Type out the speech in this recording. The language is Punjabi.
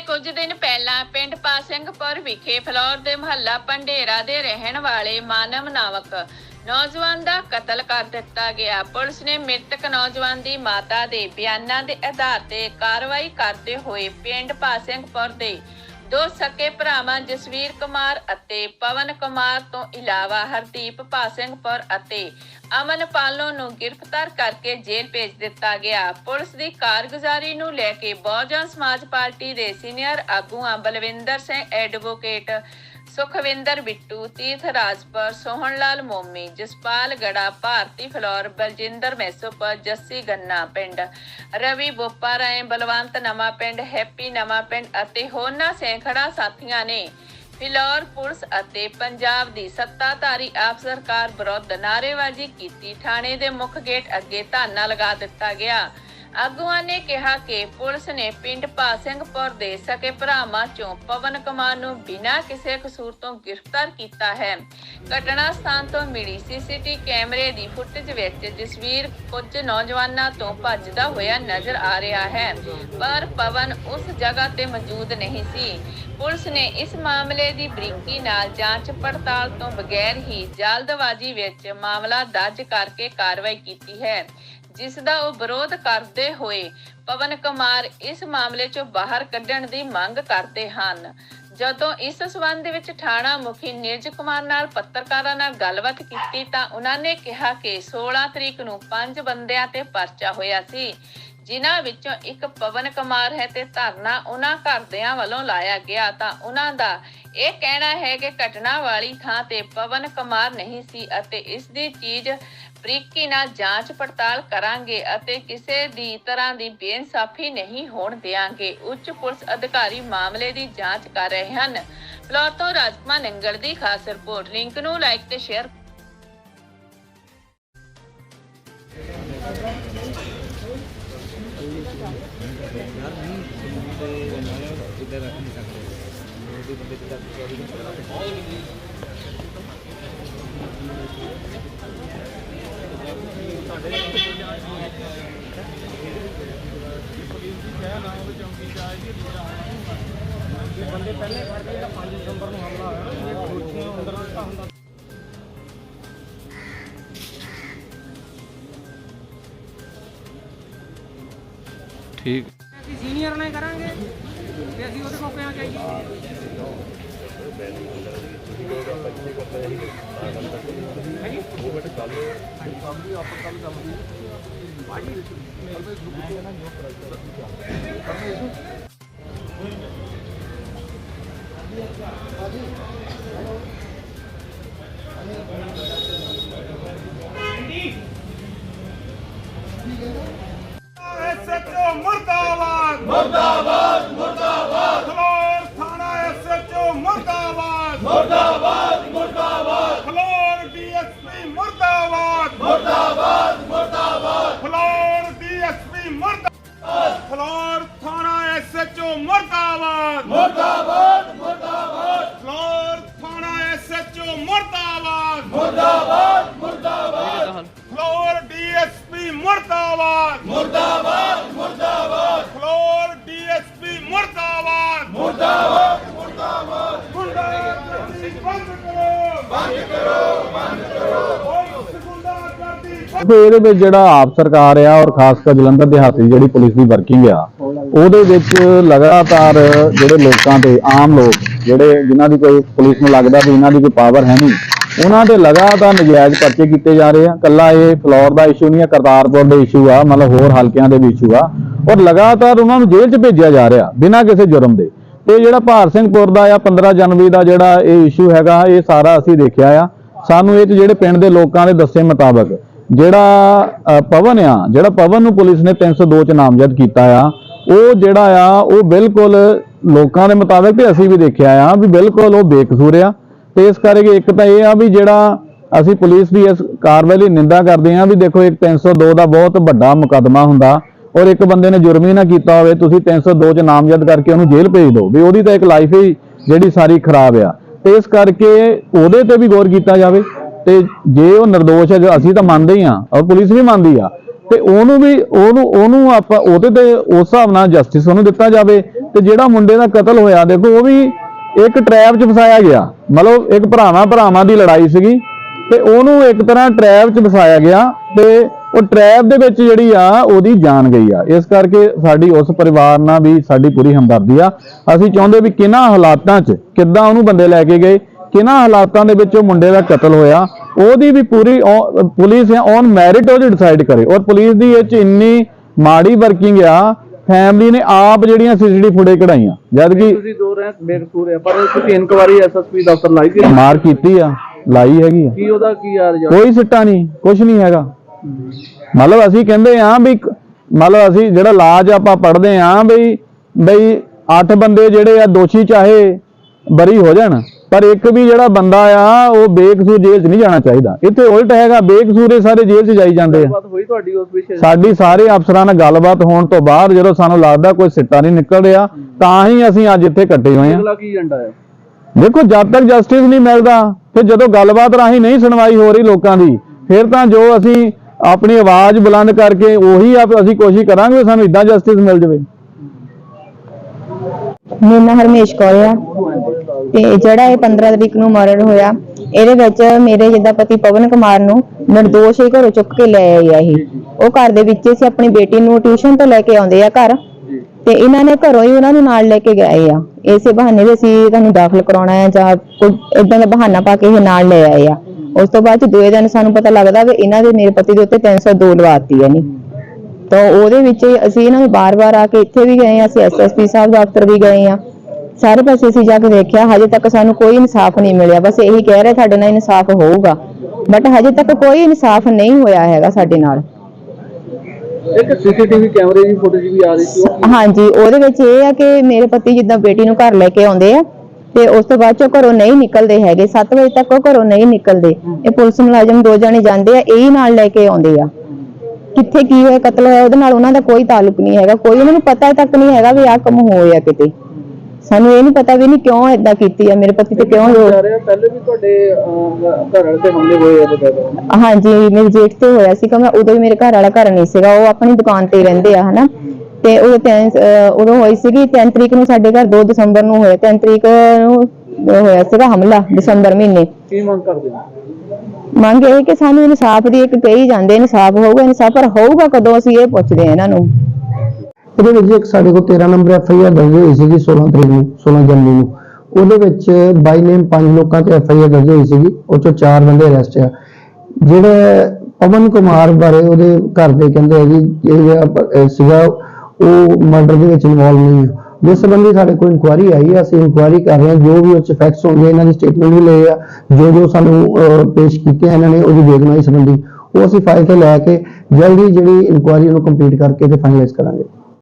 ਕੁਝ ਦਿਨ ਪਹਿਲਾਂ ਪਿੰਡ ਪਾਸਿੰਗਪੁਰ ਵਿਖੇ ਫਲੌਰ ਦੇ ਮੁਹੱਲਾ ਪੰਡੇਰਾ ਦੇ ਰਹਿਣ ਵਾਲੇ ਮਾਨਵ ਨਾਮਕ ਨੌਜਵਾਨ ਦਾ ਕਤਲ ਕਰ ਦਿੱਤਾ ਗਿਆ। ਪੁਲਿਸ ਨੇ ਮ੍ਰਿਤਕ ਨੌਜਵਾਨ ਦੀ ਮਾਤਾ ਦੇ ਬਿਆਨਾਂ ਦੇ ਆਧਾਰ ਤੇ ਕਾਰਵਾਈ ਕਰਦੇ ਹੋਏ ਪਿੰਡ ਪਾਸਿੰਗਪੁਰ ਦੇ ਦੋ ਸਕੇ ਭਰਾਵਾਂ ਜਸਵੀਰ ਕੁਮਾਰ ਅਤੇ ਪਵਨ ਕੁਮਾਰ ਤੋਂ ਇਲਾਵਾ ਹਰਦੀਪ ਪਾਸਿੰਗਪੁਰ ਅਤੇ ਅਮਨ ਪਾਲੋ ਨੂੰ ਗ੍ਰਿਫਤਾਰ ਕਰਕੇ ਜੇਲ੍ਹ ਭੇਜ ਦਿੱਤਾ ਗਿਆ। ਪੁਲਿਸ ਦੀ ਕਾਰਗੁਜ਼ਾਰੀ ਨੂੰ ਲੈ ਕੇ ਬਹੁਜਨ ਸਮਾਜ ਪਾਰਟੀ ਦੇ ਸੀਨੀਅਰ ਆਗੂਆਂ ਬਲਵਿੰਦਰ ਸਿੰਘ ਐਡਵੋਕੇਟ ਸੁਖਵਿੰਦਰ ਬਿੱਟੂ, ਤੀਰਥ ਰਾਜਪੁਰ ਸੋਹਣ ਲਾਲ ਮੋਮੀ, ਜਸਪਾਲ ਗੜਾ, ਭਾਰਤੀ ਫਲੋਰ, ਬਲਜਿੰਦਰ ਮੈਸੋਪਰ ਜੱਸੀ ਗੰਨਾ ਪਿੰਡ, ਰਵੀ ਬੋਪਾ ਰਾਏ ਬਲਵੰਤ ਨਵਾਂ ਪਿੰਡ, ਹੈਪੀ ਨਵਾਂ ਪਿੰਡ ਅਤੇ ਹੋਰਨਾਂ ਸੈਂਕੜਾ ਸਾਥੀਆਂ ਨੇ ਫਿਲੌਰ ਪੁਲਿਸ ਅਤੇ ਪੰਜਾਬ ਦੀ ਸੱਤਾਧਾਰੀ ਆਪ ਸਰਕਾਰ ਵਿਰੁੱਧ ਨਾਅਰੇਬਾਜ਼ੀ ਕੀਤੀ। ਥਾਣੇ ਦੇ ਮੁੱਖ ਗੇਟ ਅੱਗੇ ਧਰਨਾ ਲਗਾ ਦਿੱਤਾ ਗਿਆ। ਆਗੂਆਂ ਨੇ ਕਿਹਾ ਕਿ ਪੁਲਿਸ ਨੇ ਪਿੰਡ ਪਾਸਿੰਗਪੁਰ ਦੇ ਸਕੇ ਭਰਾਵਾਂ ਚੋਂ ਪਵਨ ਕੁਮਾਰ ਨੂੰ ਬਿਨਾਂ ਕਿਸੇ ਕਸੂਰ ਤੋਂ ਗ੍ਰਿਫਤਾਰ ਕੀਤਾ ਹੈ। ਘਟਨਾ ਸਥਾਨ ਤੋਂ ਮਿਲੀ ਸੀਸੀਟੀ ਕੈਮਰੇ ਦੀ ਫੁਟੇਜ ਵਿੱਚ ਜਸਵੀਰ ਕੁਝ ਨੌਜਵਾਨਾਂ ਤੋਂ ਭੱਜਦਾ ਹੋਇਆ ਨਜ਼ਰ ਆ ਰਿਹਾ ਹੈ, ਪਰ ਪਵਨ ਉਸ ਜਗ੍ਹਾ ਤੇ ਮੌਜੂਦ ਨਹੀਂ ਸੀ। ਪੁਲਿਸ ਨੇ ਇਸ ਮਾਮਲੇ ਦੀ ਬਰੀਕੀ ਨਾਲ ਜਾਂਚ ਪੜਤਾਲ ਤੋਂ ਬਗੈਰ ਹੀ ਜਲਦਬਾਜ਼ੀ ਵਿੱਚ ਮਾਮਲਾ ਦਰਜ ਕਰਕੇ ਕਾਰਵਾਈ ਕੀਤੀ ਹੈ। ਜਿਸ ਦਾ ਉਹ ਵਿਰੋਧ ਕਰਦੇ ਹੋਏ ਪਵਨ ਕੁਮਾਰ ਇਸ ਮਾਮਲੇ 'ਚੋਂ ਬਾਹਰ ਕੱਢਣ ਦੀ ਮੰਗ ਕਰਦੇ ਹਨ। ਜਦੋਂ ਇਸ ਸਬੰਧ ਵਿੱਚ ਥਾਣਾ ਮੁਖੀ ਨਿਰਜ ਕੁਮਾਰ ਨਾਲ ਪੱਤਰਕਾਰਾਂ ਨਾਲ ਗੱਲਬਾਤ ਕੀਤੀ ਤਾਂ ਉਹਨਾਂ ਨੇ ਕਿਹਾ ਕਿ 16 ਤਰੀਕ ਨੂੰ ਪੰਜ ਬੰਦਿਆਂ ਤੇ ਪਰਚਾ ਹੋਇਆ ਸੀ, ਜਿਨ੍ਹਾਂ ਵਿੱਚੋਂ ਇੱਕ ਪਵਨ ਕੁਮਾਰ ਹੈ ਤੇ ਧਰਨਾ ਉਹਨਾਂ ਘਰਦਿਆਂ ਵੱਲੋਂ ਲਾਇਆ ਗਿਆ। ਤਾਂ ਉਹਨਾਂ ਦਾ ਇਹ ਕਹਿਣਾ ਹੈ ਕਿ ਘਟਨਾ ਵਾਲੀ ਥਾਂ ਤੇ ਪਵਨ ਕੁਮਾਰ ਨਹੀਂ ਸੀ ਅਤੇ ਇਸ ਦੀ ਚੀਜ਼ ਬਰੀਕੀ ਨਾਲ ਜਾਂਚ ਪੜਤਾਲ ਕਰਾਂਗੇ ਅਤੇ ਕਿਸੇ ਦੀ ਤਰ੍ਹਾਂ ਦੀ ਬੇਇਨਸਾਫੀ ਨਹੀਂ ਹੋਣ ਦੇਵਾਂਗੇ ਉੱਚ ਪੁਲਿਸ ਅਧਿਕਾਰੀ ਮਾਮਲੇ ਦੀ ਜਾਂਚ ਕਰ ਰਹੇ ਹਨ। ਫਲੋਰ ਤੋਂ ਰਾਜਕੁਮਾਰ ਨੰਗਲ ਦੀ ਖਾਸ ਰਿਪੋਰਟ। ਲਿੰਕ ਨੂੰ ਲਾਈਕ ਤੇ ਸ਼ੇਅਰ ਬੰਦੇ ਬੰਦੇ ਪਹਿਲੇ ਫੜ ਕੇ ਜਿਹੜਾ 5 ਦਸੰਬਰ ਨੂੰ ਹਮਲਾ ਹੋਇਆ ਨਾ ਇਹ ਅੰਦਰ ਦਿੱਤਾ ਹੁੰਦਾ ਠੀਕ। ਐਸਐਚਓ ਮੁਰਦਾਬਾਦ। ਮੁਰਦਾਬਾਦ ਮੁਰਦਾਬਾਦ। ਫਲੋਰ ਥਾਣਾ ਐਸਐਚਓ ਮੁਰਦਾਬਾਦ ਮੁਰਦਾਬਾਦ। ਮੁਰਦਾਬਾਦ। ਮੁਰਦਾਬਾਦ ਮੁਰਦਾਬਾਦ। ਫਲੋਰ ਥਾਣਾ ਐਸਐਚਓ ਮੁਰਦਾਬਾਦ। ਮੁਰਦਾਬਾਦ ਮੁਰਦਾਬਾਦ। ਫਲੋਰ ਡੀਐਸਪੀ ਮੁਰਦਾਬਾਦ। ਮੁਰਦਾਬਾਦ ਮੁਰਦਾਬਾਦ। ਫਲੋਰ ਡੀਐਸਪੀ ਮੁਰਦਾਬਾਦ। ਮੁਰਦਾਬਾਦ ਮੁਰਦਾਬਾਦ। ਗੁੰਡਾਗਰਦੀ ਬੰਦ ਕਰੋ। ਬੰਦ ਕਰੋ ਬੰਦ ਕਰੋ। ਇਹਦੇ ਵਿੱਚ ਜਿਹੜਾ ਆਪ ਸਰਕਾਰ ਆ ਔਰ ਖਾਸ ਕਰ ਜਲੰਧਰ ਦਿਹਾਤੀ ਜਿਹੜੀ ਪੁਲਿਸ ਦੀ ਵਰਕਿੰਗ ਆ ਉਹਦੇ ਵਿੱਚ ਲਗਾਤਾਰ ਜਿਹੜੇ ਲੋਕਾਂ ਤੇ ਆਮ ਲੋਕ, ਜਿਹੜੇ ਜਿਨ੍ਹਾਂ ਦੀ ਕੋਈ ਪੁਲਿਸ ਨੂੰ ਲੱਗਦਾ ਵੀ ਇਹਨਾਂ ਦੀ ਕੋਈ ਪਾਵਰ ਹੈ ਨਹੀਂ, ਉਹਨਾਂ ਦੇ ਲਗਾਤਾਰ ਨਜਾਇਜ਼ ਪਰਚੇ ਕੀਤੇ ਜਾ ਰਹੇ ਆ। ਕੱਲਾ ਇਹ ਫਲੋਰ ਦਾ ਇਸ਼ੂ ਨਹੀਂ ਆ ਕਰਤਾਰਪੁਰ ਦਾ ਇਸ਼ੂ ਆ, ਮਤਲਬ ਹੋਰ ਹਲਕਿਆਂ ਦੇ ਵੀ ਇਸ਼ੂ ਆ। ਔਰ ਲਗਾਤਾਰ ਉਹਨਾਂ ਨੂੰ ਜੇਲ੍ਹ 'ਚ ਭੇਜਿਆ ਜਾ ਰਿਹਾ, ਬਿਨਾਂ ਕਿਸੇ ਜੁਰਮ ਦੇ। ਤੇ ਜਿਹੜਾ ਭਾਰ ਸਿੰਘਪੁਰ ਦਾ ਆ 15 ਜਨਵਰੀ ਦਾ ਜਿਹੜਾ ਇਹ ਇਸ਼ੂ ਹੈਗਾ, ਇਹ ਸਾਰਾ ਅਸੀਂ ਦੇਖਿਆ ਆ। ਸਾਨੂੰ ਇਹ 'ਚ ਜਿਹੜੇ ਪਿੰਡ ਦੇ ਲੋਕਾਂ ਦੇ ਦੱਸੇ ਮੁਤਾਬਕ ਜਿਹੜਾ ਪਵਨ ਆ, ਜਿਹੜਾ ਪਵਨ ਨੂੰ ਪੁਲਿਸ ਨੇ 302 ਚ ਨਾਮਜ਼ਦ ਕੀਤਾ ਆ ਉਹ ਜਿਹੜਾ ਆ, ਉਹ ਬਿਲਕੁਲ ਲੋਕਾਂ ਦੇ ਮੁਤਾਬਕ ਤੇ ਅਸੀਂ ਵੀ ਦੇਖਿਆ ਆ ਵੀ ਬਿਲਕੁਲ ਉਹ ਬੇਕਸੂਰ ਆ। ਤੇ ਇਸ ਕਰਕੇ ਇੱਕ ਤਾਂ ਇਹ ਆ ਵੀ ਜਿਹੜਾ ਅਸੀਂ ਪੁਲਿਸ ਦੀ ਇਸ ਕਾਰਵਾਈ ਲਈ ਨਿੰਦਾ ਕਰਦੇ ਆ ਵੀ ਦੇਖੋ ਇੱਕ 302 ਦਾ ਬਹੁਤ ਵੱਡਾ ਮੁਕੱਦਮਾ ਹੁੰਦਾ ਔਰ ਇੱਕ ਬੰਦੇ ਨੇ ਜੁਰਮ ਹੀ ਨਾ ਕੀਤਾ ਹੋਵੇ, ਤੁਸੀਂ 302 ਚ ਨਾਮਜ਼ਦ ਕਰਕੇ ਉਹਨੂੰ ਜੇਲ੍ਹ ਭੇਜ ਦਿਓ। ਵੀ ਉਹਦੀ ਤਾਂ ਇੱਕ ਲਾਈਫ ਹੀ ਜਿਹੜੀ ਸਾਰੀ ਖਰਾਬ ਆ। ਤੇ ਇਸ ਕਰਕੇ ਉਹਦੇ ਤੇ ਵੀ ਗੌਰ ਕੀਤਾ ਜਾਵੇ। ਤੇ ਜੇ ਉਹ નિર્ਦੋਸ਼ ਹੈ ਜੋ ਅਸੀਂ ਤਾਂ ਮੰਨਦੇ ਹੀ ਆ, ਔਰ ਪੁਲਿਸ ਵੀ ਮੰਨਦੀ ਆ ਤੇ ਉਹਨੂੰ ਵੀ, ਉਹਨੂੰ ਉਹਨੂੰ ਆਪਾਂ ਉਹਦੇ ਤੇ, ਉਸ ਹਿਸਾਬ ਨਾਲ ਜਸਟਿਸ ਉਹਨੂੰ ਦਿੱਤਾ ਜਾਵੇ ਤੇ ਜਿਹੜਾ ਮੁੰਡੇ ਦਾ ਕਤਲ ਹੋਇਆ, ਦੇਖੋ ਉਹ ਵੀ ਇੱਕ ਟ੍ਰੈਪ 'ਚ ਫਸਾਇਆ ਗਿਆ। ਮਤਲਬ ਇੱਕ ਭਰਾਵਾਂ ਭਰਾਵਾਂ ਦੀ ਲੜਾਈ ਸੀਗੀ ਤੇ ਉਹਨੂੰ ਇੱਕ ਤਰ੍ਹਾਂ ਟ੍ਰੈਪ 'ਚ ਫਸਾਇਆ ਗਿਆ ਤੇ ਉਹ ਟ੍ਰੈਪ ਦੇ ਵਿੱਚ ਜਿਹੜੀ ਆ, ਉਹਦੀ ਜਾਨ ਗਈ ਆ। ਇਸ ਕਰਕੇ ਸਾਡੀ ਉਸ ਪਰਿਵਾਰ ਨਾਲ ਵੀ ਸਾਡੀ ਪੂਰੀ ਹਮਦਰਦੀ ਆ। ਅਸੀਂ ਚਾਹੁੰਦੇ ਵੀ ਕਿਹਨਾਂ ਹਾਲਾਤਾਂ 'ਚ, ਕਿੱਦਾਂ ਉਹਨੂੰ ਬੰਦੇ ਲੈ ਕੇ ਗਏ, ਕਿਹਨਾਂ ਹਾਲਾਤਾਂ ਦੇ ਵਿੱਚ ਉਹ ਮੁੰਡੇ ਦਾ ਕਤਲ ਹੋਇਆ ਉਹਦੀ ਵੀ ਪੂਰੀ ਪੁਲਿਸ ਔਨ ਮੈਰਿਟ ਉਹਦੀ ਡਿਸਾਈਡ ਕਰੇ। ਔਰ ਪੁਲਿਸ ਦੀ ਇਹ 'ਚ ਇੰਨੀ ਮਾੜੀ ਵਰਕਿੰਗ ਆ ਫੈਮਿਲੀ ਨੇ ਆਪ ਜਿਹੜੀਆਂ ਸੀਸੀਟੀਵੀ ਫੁਟੇਜ ਕਢਾਈਆਂ। ਜਦ ਕਿ ਤੁਸੀਂ ਦੋ ਰਹਿ ਬੇਕਸੂਰ ਹੈ ਪਰ ਤੁਸੀਂ ਇਨਕੁਆਰੀ ਐਸਐਸਪੀ ਦਫ਼ਤਰ ਲਾਈ ਸੀ? ਮਾਰ ਕੀਤੀ ਆ ਲਾਈ ਹੈਗੀ ਆ। ਕੀ ਉਹਦਾ ਕੀ ਯਾਰ ਕੋਈ ਸਿੱਟਾ ਨਹੀਂ ਕੁਝ ਨਹੀਂ ਹੈਗਾ। ਮਤਲਬ ਅਸੀਂ ਕਹਿੰਦੇ ਆ ਵੀ ਮਤਲਬ ਅਸੀਂ ਜਿਹੜਾ ਲਾਜ ਆਪਾਂ ਪੜ੍ਹਦੇ ਆ ਬਈ ਬਈ ਅੱਠ ਬੰਦੇ ਜਿਹੜੇ ਆ ਦੋਸ਼ੀ ਚਾਹੇ ਬਰੀ ਹੋ ਜਾਣ। ਪਰ ਇੱਕ ਵੀ ਜਿਹੜਾ ਬੰਦਾ ਆ ਉਹ ਬੇਕਸੂਰ ਜੇਲ੍ਹ 'ਚ ਨਹੀਂ ਜਾਣਾ ਚਾਹੀਦਾ। ਇੱਥੇ ਉਲਟ ਹੈਗਾ ਬੇਕਸੂਰ ਇਹ ਸਾਰੇ ਜੇਲ੍ਹ 'ਚ ਜਾਈ ਜਾਂਦੇ ਆ। ਬਾਤ ਹੋਈ ਤੁਹਾਡੀ ਉਸ ਵਿਸ਼ੇ ਸਾਡੀ ਸਾਰੇ ਅਫਸਰਾਂ ਨਾਲ ਗੱਲਬਾਤ ਹੋਣ ਤੋਂ ਬਾਅਦ ਜਦੋਂ ਸਾਨੂੰ ਲੱਗਦਾ ਕੋਈ ਸਿੱਟਾ ਨਹੀਂ ਨਿਕਲ ਰਿਹਾ ਤਾਂ ਹੀ ਅਸੀਂ ਅੱਜ ਇੱਥੇ ਇਕੱਠੇ ਹੋਏ ਆ। ਅਗਲਾ ਕੀ ਏਜੰਡਾ ਹੈ? ਦੇਖੋ ਜਦ ਤੱਕ ਜਸਟਿਸ ਨਹੀਂ ਮਿਲਦਾ ਫਿਰ ਜਦੋਂ ਗੱਲਬਾਤ ਰਾਹੀਂ ਨਹੀਂ ਸੁਣਵਾਈ ਹੋ ਰਹੀ ਲੋਕਾਂ ਦੀ ਫਿਰ ਤਾਂ ਜੋ ਅਸੀਂ ਆਪਣੀ ਆਵਾਜ਼ ਬੁਲੰਦ ਕਰਕੇ ਉਹੀ ਆਪ ਅਸੀਂ ਕੋਸ਼ਿਸ਼ ਕਰਾਂਗੇ ਸਾਨੂੰ ਇਦਾਂ ਜਸਟਿਸ ਮਿਲ ਜਾਵੇ। ਮੇਰਾ ਨਾਮ ਹਰਮੇਸ਼ ਕੌਰ ਆ। ਤੇ ਜਿਹੜਾ ਇਹ 15 ਤਰੀਕ ਨੂੰ ਮਰਡਰ ਹੋਇਆ, ਇਹਦੇ ਵਿੱਚ ਮੇਰੇ ਜਿੱਦਾਂ ਪਤੀ ਪਵਨ ਕੁਮਾਰ ਨੂੰ ਨਿਰਦੋਸ਼ ਹੀ ਘਰੋਂ ਚੁੱਕ ਕੇ ਲੈ ਆਏ ਆ ਇਹ। ਉਹ ਘਰ ਦੇ ਵਿੱਚ ਸੀ, ਆਪਣੀ ਬੇਟੀ ਨੂੰ ਟਿਊਸ਼ਨ ਤੋਂ ਲੈ ਕੇ ਆਉਂਦੇ ਆ ਘਰ। ਤੇ ਇਹਨਾਂ ਨੇ ਘਰੋਂ ਹੀ ਉਹਨਾਂ ਨੂੰ ਨਾਲ ਲੈ ਕੇ ਗਏ ਆ। ਇਸੇ ਬਹਾਨੇ ਦੇ ਅਸੀਂ ਤੁਹਾਨੂੰ ਦਾਖਲ ਕਰਾਉਣਾ ਹੈ ਜਾਂ ਕੋਈ ਇਦਾਂ ਦਾ ਬਹਾਨਾ ਪਾ ਕੇ ਇਹ ਨਾਲ ਲੈ ਆਏ ਆ। ਉਸ ਤੋਂ ਬਾਅਦ ਚ ਦੂਏ ਦਿਨ ਸਾਨੂੰ ਪਤਾ ਲੱਗਦਾ ਵੀ ਇਹਨਾਂ ਦੇ ਮੇਰੇ ਪਤੀ ਦੇ ਉੱਤੇ 302 ਲਵਾਤੀ ਹੈ ਨਹੀਂ ਤਾਂ ਉਹਦੇ ਵਿੱਚ ਅਸੀਂ ਇਹਨਾਂ ਨੂੰ ਬਾਰ-ਬਾਰ ਆ ਕੇ ਇੱਥੇ ਵੀ ਗਏ ਆ, ਅਸੀਂ ਐਸਐਸਪੀ ਸਾਹਿਬ ਦਫ਼ਤਰ ਵੀ ਗਏ ਆ। ਸਾਰੇ ਪਾਸੇ ਅਸੀਂ ਜਾ ਕੇ ਦੇਖਿਆ ਹਜੇ ਤੱਕ ਸਾਨੂੰ ਕੋਈ ਇਨਸਾਫ ਨਹੀਂ ਮਿਲਿਆ। ਬਸ ਇਹੀ ਕਹਿ ਰਹੇ ਸਾਡੇ ਨਾਲ ਇਨਸਾਫ ਹੋਊਗਾ। ਬਟ ਹਜੇ ਤੱਕ ਕੋਈ ਇਨਸਾਫ ਨਹੀਂ ਹੋਇਆ ਹੈਗਾ ਸਾਡੇ ਨਾਲ। ਇੱਕ ਸੀਸੀਟੀਵੀ ਕੈਮਰੇ ਦੀ ਫੁਟੇਜ ਵੀ ਆ ਰਹੀ ਸੀ। ਹਾਂਜੀ ਉਹਦੇ ਵਿੱਚ ਇਹ ਆ ਕਿ ਮੇਰੇ ਪਤੀ ਜਿੱਦਾਂ ਬੇਟੀ ਨੂੰ ਘਰ ਲੈ ਕੇ ਆਉਂਦੇ ਆ ਤੇ ਉਸ ਤੋਂ ਬਾਅਦ ਚੋਂ ਘਰੋਂ ਨਹੀਂ ਨਿਕਲਦੇ ਹੈਗੇ। 7 ਵਜੇ ਤੱਕ ਉਹ ਘਰੋਂ ਨਹੀਂ ਨਿਕਲਦੇ। ਇਹ ਪੁਲਿਸ ਮੁਲਾਜ਼ਮ ਦੋ ਜਣੇ ਜਾਂਦੇ ਆ ਇਹੀ ਨਾਲ ਲੈ ਕੇ ਆਉਂਦੇ ਆ। ਕਿੱਥੇ ਕੀ ਹੋਇਆ ਕਤਲ ਹੋਇਆ ਉਹਦੇ ਨਾਲ ਉਹਨਾਂ ਦਾ ਕੋਈ ਤਾਲੁਕ ਨਹੀਂ ਹੈਗਾ। ਕੋਈ ਉਹਨਾਂ ਨੂੰ ਪਤਾ ਤੱਕ ਨਹੀਂ ਹੈਗਾ ਵੀ ਆਹ ਕੰਮ ਹੋਇਆ ਕਿਤੇ। ਸਾਨੂੰ ਇਹ ਨਹੀਂ ਪਤਾ ਵੀ ਨਹੀਂ ਕਿਉਂ ਏਦਾਂ ਕੀਤੀ ਆ ਮੇਰੇ ਪਤੀ ਤੇ ਕਿਉਂ ਜਾ ਰਿਹਾ ਪਹਿਲੇ ਵੀ ਤੁਹਾਡੇ ਘਰ ਵਾਲੇ ਤੇ ਹਮਲੇ ਹੋਏ ਆ ਬਕਾਇਦਾ ਹਾਂਜੀ ਮੇਰੇ ਜੇਠ ਤੇ ਹੋਇਆ ਸੀਗਾ ਮੈਂ ਉਦੋਂ ਵੀ ਮੇਰੇ ਘਰ ਵਾਲਾ ਘਰ ਨਹੀਂ ਸੀਗਾ ਉਹ ਆਪਣੀ ਦੁਕਾਨ ਤੇ ਰਹਿੰਦੇ ਆ ਹਨਾ। ਤੇ ਉਹ ਉਦੋਂ ਹੋਈ ਸੀਗੀ 3 ਤਰੀਕ ਨੂੰ ਸਾਡੇ ਘਰ 2 ਦਸੰਬਰ ਨੂੰ ਹੋਇਆ 3 ਤਰੀਕ ਨੂੰ ਹੋਇਆ ਸੀਗਾ ਹਮਲਾ ਦਸੰਬਰ ਮਹੀਨੇ। ਕੀ ਮੰਗ ਕਰਦੇ ਮੰਗ ਇਹ ਕਿ ਸਾਨੂੰ ਇਨਸਾਫ ਦੀ ਇੱਕ ਕਹੀ ਜਾਂਦੇ ਇਨਸਾਫ ਹੋਊਗਾ ਇਨਸਾਫ ਪਰ ਹੋਊਗਾ ਕਦੋਂ ਅਸੀਂ ਇਹ ਪੁੱਛਦੇ ਆ ਇਹਨਾਂ ਨੂੰ। ਉਹਦੇ ਵਿੱਚ ਇੱਕ ਸਾਡੇ ਕੋਲ 13 ਨੰਬਰ ਐਫ ਆਈ ਆਰ ਦਰਜ ਹੋਈ ਸੀਗੀ 16 ਤਰੀਕ ਨੂੰ 16 ਜਨਵਰੀ ਨੂੰ। ਉਹਦੇ ਵਿੱਚ ਬਾਈ ਨੇਮ ਪੰਜ ਲੋਕਾਂ ਤੇ ਐਫ ਆਈ ਆਰ ਦਰਜ ਹੋਈ ਸੀਗੀ, ਉਹ ਚੋਂ ਚਾਰ ਬੰਦੇ ਅਰੈਸਟ ਆ। ਜਿਹੜਾ ਪਵਨ ਕੁਮਾਰ ਬਾਰੇ ਉਹਦੇ ਘਰ ਦੇ ਕਹਿੰਦੇ ਆ ਜੀ ਜਿਹੜਾ ਸੀਗਾ, ਉਹ ਮਰਡਰ ਦੇ ਵਿੱਚ ਇਨਵੋਲਵ ਨਹੀਂ ਆ। ਜਿਸ ਸੰਬੰਧੀ ਸਾਡੇ ਕੋਲ ਇਨਕੁਆਰੀ ਆਈ ਹੈ ਅਸੀਂ ਇਨਕੁਆਰੀ ਕਰ ਰਹੇ ਹਾਂ ਜੋ ਵੀ ਉਹ ਚ ਫੈਕਟਸ ਹੋਣਗੇ, ਇਹਨਾਂ ਦੀ ਸਟੇਟਮੈਂਟ ਵੀ ਲਏ ਆ, ਜੋ ਜੋ ਸਾਨੂੰ ਪੇਸ਼ ਕੀਤੇ ਇਹਨਾਂ ਨੇ, ਉਹਦੀ ਵੇਗਨਾਈ ਸੰਬੰਧੀ। ਉਹ ਅਸੀਂ ਫਾਈਲ ਤੇ ਲੈ ਕੇ ਜਲਦੀ ਜਿਹੜੀ ਇਨਕੁਆਰੀ ਉਹਨੂੰ ਕੰਪਲੀਟ ਕਰਕੇ ਤੇ ਫਾਈਨਲਾਈਜ਼ ਕਰਾਂਗੇ।